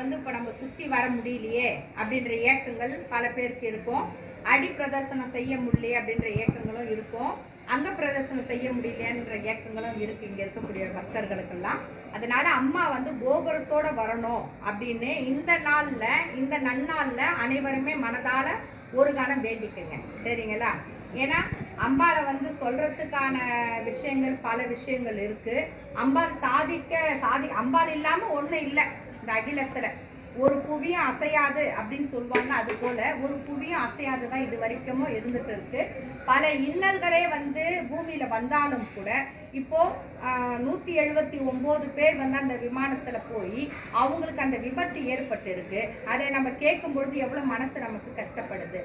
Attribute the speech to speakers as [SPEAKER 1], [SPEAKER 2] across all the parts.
[SPEAKER 1] வந்து இப்போ நம்ம சுற்றி வர முடியலையே அப்படின்ற ஏக்கங்கள் பல பேருக்கு இருக்கும். அடி பிரதர்சனம் செய்ய முடியலையே அப்படின்ற ஏக்கங்களும் இருக்கும். அங்க பிரதர்சனம் செய்ய முடியலையான்ற ஏக்கங்களும் இருக்கு. இங்க இருக்கக்கூடிய பக்தர்களுக்கெல்லாம். அதனால அம்மா வந்து கோபுரத்தோட வரணும் அப்படின்னு இந்த நாள்ல இந்த நன்னாள்ல அனைவருமே மனதால ஒரு காலம் வேண்டிக்கங்க. சரிங்களா? ஏன்னா அம்பாவை வந்து சொல்றதுக்கான விஷயங்கள் பல விஷயங்கள் இருக்கு. அம்பாள் சாதிக்க சாதி அம்பாள் இல்லாம ஒண்ணு இல்லை. இந்த அகிலத்துல ஒரு புவியும் அசையாது அப்படின்னு சொல்லுவாங்க அது போல ஒரு புவியும் அசையாது தான் இது வரைக்கும் இருந்துட்டு இருக்கு. பல இன்னல்களே வந்து பூமியில வந்தாலும் கூட இப்போ நூத்தி எழுபத்தி ஒன்பது பேர் வந்து அந்த விமானத்துல போய் அவங்களுக்கு அந்த விபத்து ஏற்பட்டு இருக்கு அதை நம்ம கேட்கும் பொழுது எவ்வளவு மனசு நமக்கு கஷ்டப்படுது?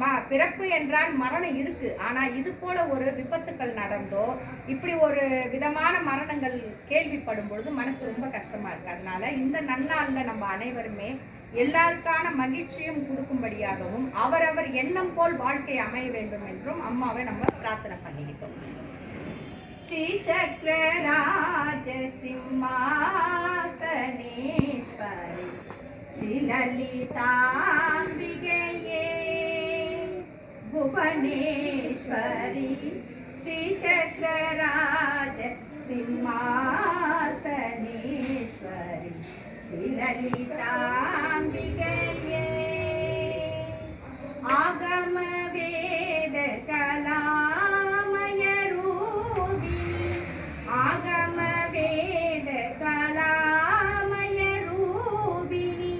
[SPEAKER 1] ம பிறப்பு என்றால் மரணம் இருக்கு. ஆனா இது போல ஒரு விபத்துக்கள் நடந்தோ இப்படி ஒரு விதமான மரணங்கள் கேள்விப்படும் பொழுது மனசு ரொம்ப கஷ்டமா இருக்கு. அதனால இந்த நன்னாள்ல நம்ம அனைவருமே எல்லாருக்கான மகிழ்ச்சியும் கொடுக்கும்படியாகவும் அவரவர் எண்ணம் போல் வாழ்க்கை அமைய வேண்டும் என்றும் அம்மாவை நம்ம பிரார்த்தனை பண்ணிக்கிட்டோம். ஸ்ரீ சக்கரராஜ சிம்மாசனேஸ்வரி ஸ்ரீ லலிதா नेश्वरी श्रीचक्रराज सिंहासनेश्वरी श्री ललिता विग्य आगमवेद कलामय रूवि आगमवेद कलामय रूविनी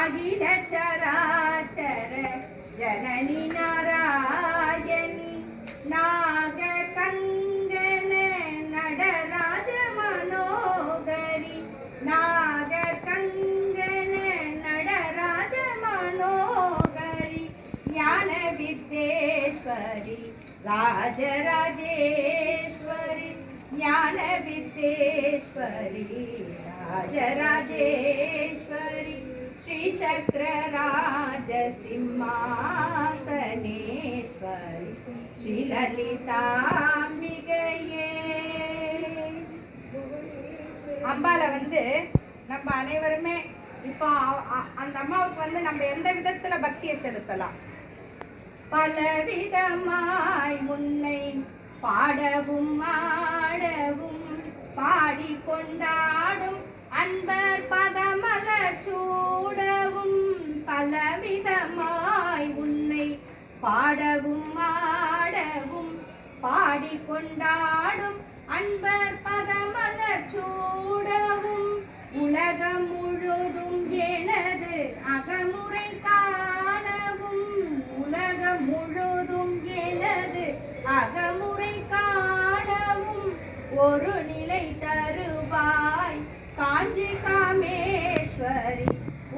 [SPEAKER 1] अगिलचराचर வித்தேஸ்வரி ராஜராஜேஸ்வரி ஞான வித்தேஸ்வரி ராஜராஜேஸ்வரி ஸ்ரீ சக்கரராஜ சிம்மாசனேஸ்வரி ஸ்ரீ லலிதாம்பிகையே அம்பால வந்து நம்ம அனைவருமே இப்போ அ- அந்த அம்மாவுக்கு வந்து நம்ம எந்த விதத்துல பக்தியை செலுத்தலாம்? பலவிதமாய் முன்னை பாடவும் ஆடவும் பாடி கொண்டாடும் அன்பர் பதமலர் சூடவும் பலவிதமாய் உன்னை பாடவும் ஆடவும் பாடி கொண்டாடும் அன்பர் பதமலர் சூடவும் உலகம் முழுதும் காஞ்சி காமேஸ்வரி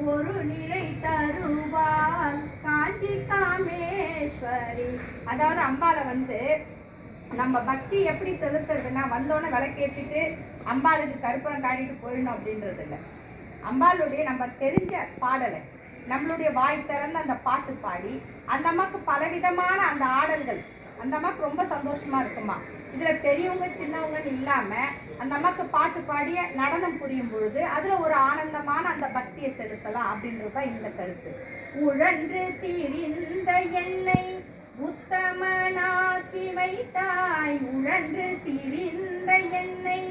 [SPEAKER 1] ஒரு நிலை தருவார். காஞ்சி காமேஸ்வரி அதாவது அம்பால வந்து நம்ம பக்தி எப்படி செலுத்துறதுன்னா வந்தோடனே விளக்கேற்றிட்டு அம்பாளுக்கு கருப்பணம் காட்டிட்டு போயிடணும் அப்படின்றது இல்லை. அம்பாளுடைய நம்ம தெரிஞ்ச பாடலை நம்மளுடைய வாய் திறந்து அந்த பாட்டு பாடி அந்த அம்மாவுக்கு பலவிதமான அந்த ஆடல்கள் அந்த அம்மாவுக்கு ரொம்ப சந்தோஷமா இருக்குமா? இதுல பெரியவங்க சின்னவங்கன்னு இல்லாம அந்த அம்மாவுக்கு பாட்டு பாடிய நடனம் புரியும் பொழுது அதுல ஒரு ஆனந்தமான அந்த பக்தியை செலுத்தலாம் அப்படின்றது தான் இந்த கருத்து. உழன்று தீரிந்த எண்ணெய் உத்தமனாக்கி வைத்தாய். உழன்று திரிந்த என்னை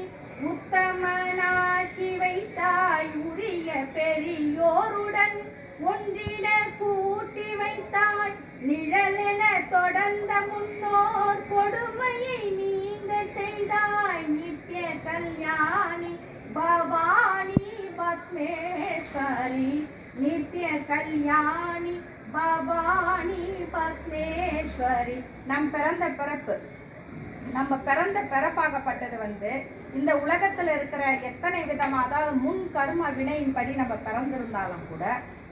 [SPEAKER 1] உத்தமனாக்கி வைத்தாய். உரிய பெரியோருடன் ஒன்றிட கூட்டி வைத்தாய். நிழலென தொடர்ந்த முன்னோர் கொடுமையை நீங்க செய்தாய் நித்திய கல்யாணி பவானி பத்மேஸ்வரி. நித்திய கல்யாணி பவானி பத்மேஸ்வரி. நம் பிறந்த பிறப்பு. நம்ம பிறந்த பிறப்பாகப்பட்டது வந்து இந்த உலகத்தில் இருக்கிற எத்தனை விதமாக அதாவது முன் கரும வினையின்படி நம்ம பிறந்திருந்தாலும் கூட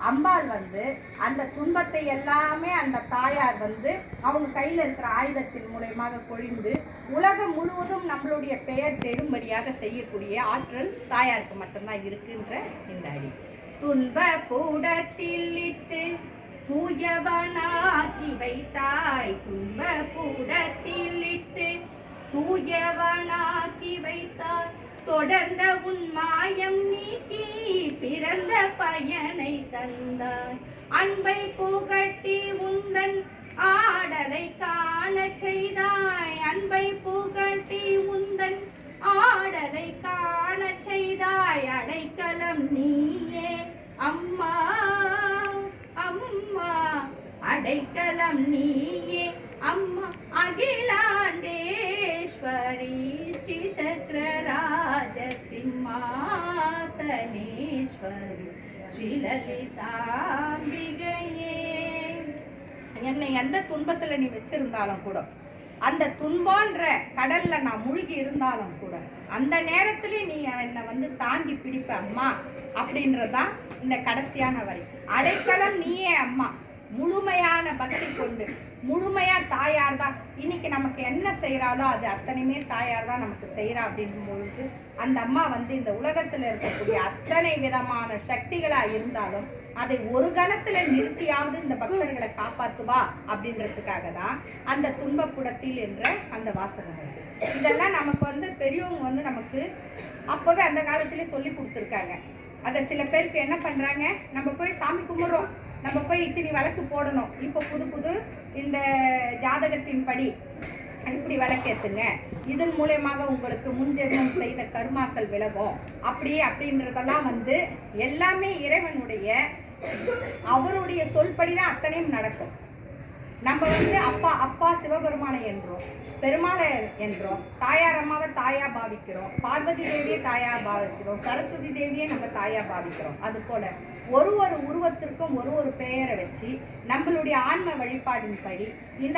[SPEAKER 1] அம்பாள் வந்து அந்த துன்பத்தை எல்லாமே அந்த தாயார் வந்து அவங்க கையில் இருக்கிற ஆயுதத்தின் மூலயமாக பொழிந்து உலகம் முழுவதும் நம்மளுடைய பெயர் தெரும்படியாக செய்யக்கூடிய ஆற்றல் தாயாருக்கு மட்டும்தான் இருக்குன்ற இந்த அடி. துன்ப கூடத்தில் இட்டு தூயவனாக்கி வைத்தாய் துன்ப கூடத்தில் இட்டு தூயவனாக்கி வைத்தாய்
[SPEAKER 2] தொடர்ந்த உன் மாயம் நீக்கி பிறந்த பயனை தந்தாய். அன்பை புகட்டி உந்தன் ஆடலை காணச் செய்தாய். அன்பை ஸ்ரீலலிதாம்பிகையே
[SPEAKER 1] என்னை எந்த துன்பத்துல நீ வச்சிருந்தாலும் கூட அந்த துன்பம்ன்ற கடல்ல நான் முழுகி இருந்தாலும் கூட அந்த நேரத்துல நீ என்னை வந்து தாங்கி பிடிப்ப அம்மா அப்படின்றதுதான் இந்த கடைசியான வரி. அடைக்கலம் நீயே அம்மா. முழுமையான பக்தி கொண்டு முழுமையா தாயார் தான். இன்னைக்கு நமக்கு என்ன செய்கிறாலோ அது அத்தனையுமே தாயார் தான் நமக்கு செய்யறா அப்படின்னும் பொழுது அந்த அம்மா வந்து இந்த உலகத்துல இருக்கக்கூடிய அத்தனை விதமான சக்திகளா இருந்தாலும் அதை ஒரு கணத்துல நிறுத்தியாவது இந்த பக்தர்களை காப்பாத்துவா அப்படின்றதுக்காக தான் அந்த துன்பப்புடத்தில் என்ற அந்த வாசகங்கள். இதெல்லாம் நமக்கு வந்து பெரியவங்க வந்து நமக்கு அப்பவே அந்த காலத்திலே சொல்லி கொடுத்துருக்காங்க. அதை சில பேருக்கு என்ன பண்றாங்க? நம்ம போய் சாமி கும்பிட்றோம். நம்ம போய் இத்தனி விளக்கு போடணும். இப்போ புது புது இந்த ஜாதகத்தின் படி இப்படி விளக்கேத்துங்க இதன் மூலயமாக உங்களுக்கு முன்ஜென்மம் செய்த கர்மாக்கள் விலகும். அப்படி அப்படின்றதெல்லாம் வந்து எல்லாமே இறைவனுடைய அவருடைய சொல்படிதான் அத்தனையும் நடக்கும். நம்ம வந்து அப்பா அப்பா சிவபெருமானை என்றோம். பெருமாளை என்றோம். தாயார் அம்மாவை தாயா பாவிக்கிறோம். பார்வதி தேவியை தாயா பாவிக்கிறோம். சரஸ்வதி தேவியை நம்ம தாயா பாவிக்கிறோம். அது போல ஒரு ஒரு உருவத்திற்கும் ஒரு ஒரு பெயரை வச்சு நம்மளுடைய ஆன்ம வழிபாடின்படி இந்த